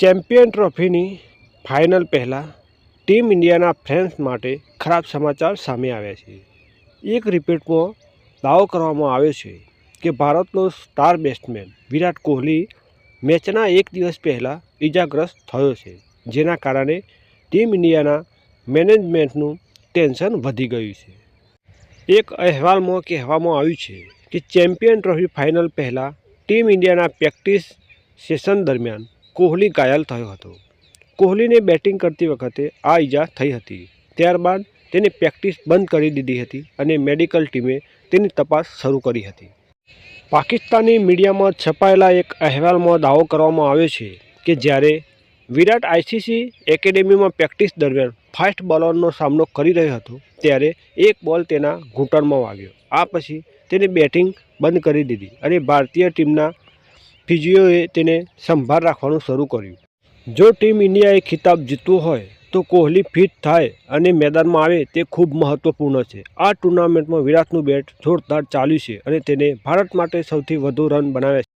Champion ટ્રોફીની final પહેલાં team ઇન્ડિયાના ફેન્સ માટે ખરાબ સમાચાર સામે આવ્યા છે. એક રિપોર્ટમાં દાવો કરવામાં આવ્યો છે કે ભારતનો સ્ટાર બેટ્સમેન વિરાટ કોહલી મેચના એક દિવસ પહેલાં ઇજાગ્રસ્ત થયો છે, જેના કારણે ટીમ ઇન્ડિયાના મેનેજમેન્ટનું ટેન્શન વધી ગયું છે. એક અહેવાલમાં કહેવામાં આવ્યું છે કે ચેમ્પિયન ટ્રોફી ફાઇનલ પહેલાં ટીમ ઇન્ડિયાના પ્રેક્ટિસ સેશન દરમિયાન કોહલી ઘાયલ થયો હતો. કોહલીને બેટિંગ કરતી વખતે આ ઈજા થઈ હતી. ત્યારબાદ તેની પ્રેક્ટિસ બંધ કરી દીધી હતી અને મેડિકલ ટીમે તેની તપાસ શરૂ કરી હતી. પાકિસ્તાની મીડિયામાં છપાયેલા એક અહેવાલમાં દાવો કરવામાં આવ્યો છે કે જ્યારે વિરાટ આઈસીસી એકેડેમીમાં પ્રેક્ટિસ દરમિયાન ફાસ્ટ બોલરનો સામનો કરી રહ્યો હતો ત્યારે એક બોલ તેના ઘૂંટણમાં વાગ્યો. આ પછી તેને બેટિંગ બંધ કરી દીધી અને ભારતીય ટીમના ફિઝિયોએ તેને સંભાળ રાખવાનું શરૂ કર્યું. જો ટીમ ઇન્ડિયાએ ખિતાબ જીતવો હોય, તો કોહલી ફિટ થાય અને મેદાનમાં આવે તે ખૂબ મહત્વપૂર્ણ છે. આ ટુર્નામેન્ટમાં વિરાટનું બેટ જોરદાર ચાલ્યું છે અને તેને ભારત માટે સૌથી વધુ રન બનાવ્યા